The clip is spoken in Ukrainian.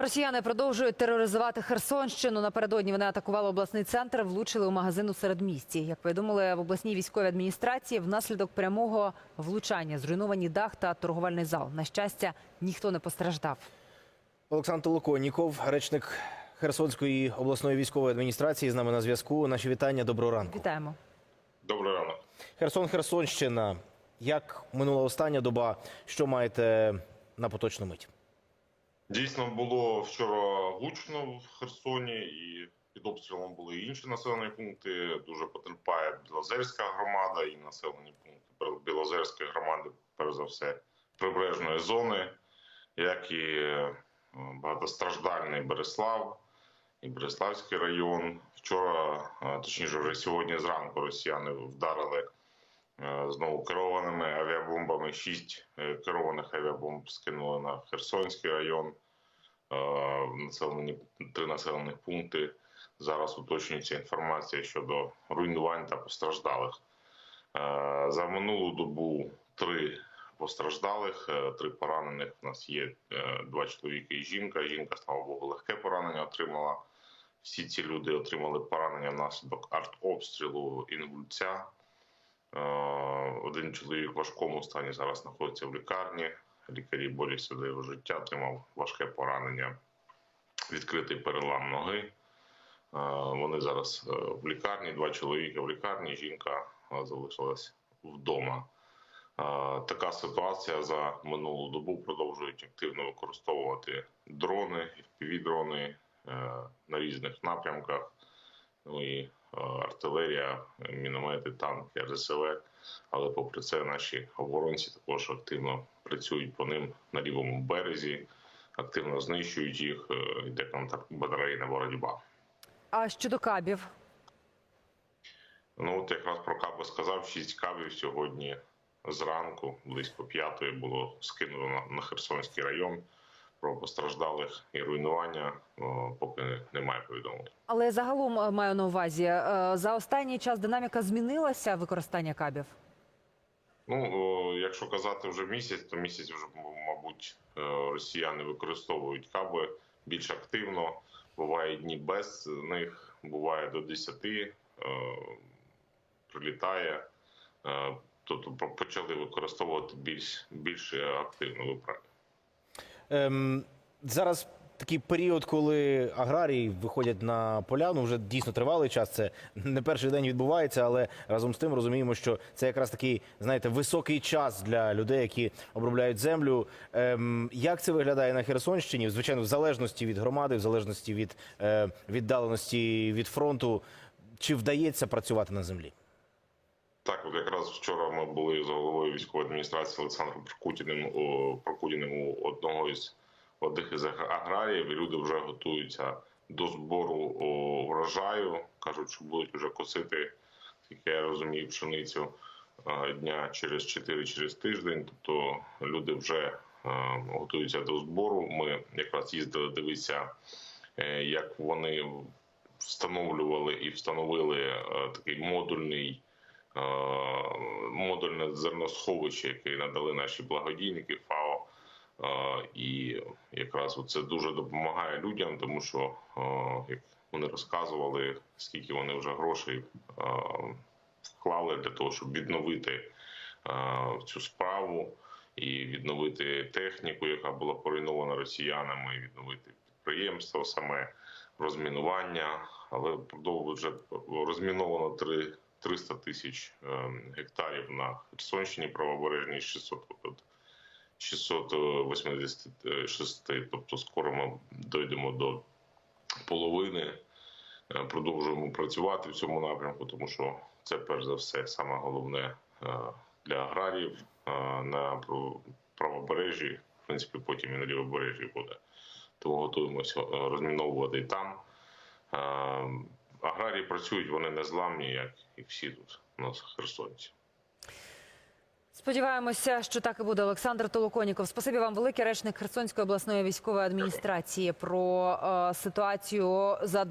Росіяни продовжують тероризувати Херсонщину. Напередодні вони атакували обласний центр, влучили у магазин у середмісті. Як повідомили в обласній військовій адміністрації, внаслідок прямого влучання зруйновані дах та торговельний зал. На щастя, ніхто не постраждав. Олександр Толоконіков, речник Херсонської обласної військової адміністрації, з нами на зв'язку. Наші вітання. Доброго ранку. Вітаємо. Добрий ранок. Херсон, Херсонщина. Як минула остання доба? Що маєте на поточну мить? Дійсно було вчора гучно в Херсоні, і під обстрілом були і інші населені пункти. Дуже потерпає Білозерська громада і населені пункти Білозерської громади, перш за все, прибережної зони, як і е, багатостраждальний Береслав і Береславський район. Вчора, е, точніше, вже сьогодні зранку росіяни вдарили е, знову керованими авіабомбами. Шість керованих авіабомб скинули на Херсонський район. Е, Населені три населених пункти. Зараз уточнюється інформація щодо руйнувань та постраждалих. Е, За минулу добу три постраждалих, е, три поранених. У нас є два чоловіки і жінка. Жінка, слава Богу, легке поранення отримала. Всі ці люди отримали поранення внаслідок артобстрілу Інгульця. Один чоловік в важкому стані зараз знаходиться в лікарні. Лікарі борються за його життя, отримав важке поранення, відкритий перелам ноги. Е, Вони зараз е, в лікарні, два чоловіка в лікарні, жінка е, залишилась вдома. Така ситуація за минулу добу продовжують активно використовувати дрони, дрони на різних напрямках. Ну і е, артилерія, міномети, танки, РСВ. Але попри це наші оборонці також активно працюють по ним на лівому березі, активно знищують їх. е, Йде контрбатарейна боротьба. А щодо кабів, Ну от якраз про каби сказав, шість кабів сьогодні зранку, близько п'ятої, було скинуто на, на Херсонський район. Про постраждалих і руйнування поки немає повідомлень. але загалом е, маю на увазі е, за останній час динаміка змінилася використання кабів. Ну, якщо казати вже місяць, то місяць вже, мабуть, е, росіяни використовують каби більш активно. Буває дні без них, буває до 10, е, прилітає. Тобто по- почали використовувати більш, більш активно. Ви праві. Ем, зараз такий період, коли аграрії виходять на поля, ну вже дійсно тривалий час. Це не перший день відбувається, але разом з тим розуміємо, що це якраз такий, знаєте, високий час для людей, які обробляють землю. Ем, як це виглядає на Херсонщині? Звичайно, в залежності від громади, в залежності від е, віддаленості від фронту, чи вдається працювати на землі? Так, от якраз вчора ми були з головою військової адміністрації Олександром Прокутіним, о, Прокудіним у одного із одних із аграріїв. Люди вже готуються до збору врожаю. кажуть, що будуть вже косити, як я розумію, пшеницю дня через 4 через тиждень. Тобто люди вже готуються до збору. Ми якраз їздили дивитися, е, як вони встановлювали і встановили е, такий модульний модульне зерносховище, яке надали наші благодійники ФАО. Е, І якраз це дуже допомагає людям, тому що е, як вони розказували, скільки вони вже грошей е, вклали для того, щоб відновити е, цю справу і відновити техніку, яка була поруйнована росіянами, і відновити підприємство саме розмінування, але вже розміновано три 300 тисяч е, гектарів на Херсонщині правобережній 600 686, тобто скоро ми дійдемо до половини. Е, Продовжуємо працювати в цьому напрямку, тому що це перш за все саме головне е, для аграріїв на прав- правобережжі, в принципі, потім і на лівобережжі буде. Тому готуємося розміновувати і там. Аграрії працюють, вони не зламні, як і всі тут у нас херсонці. Сподіваємося, що так і буде. Олександр Толоконіков. Спасибі вам велике речник Херсонської обласної військової адміністрації про е, ситуацію за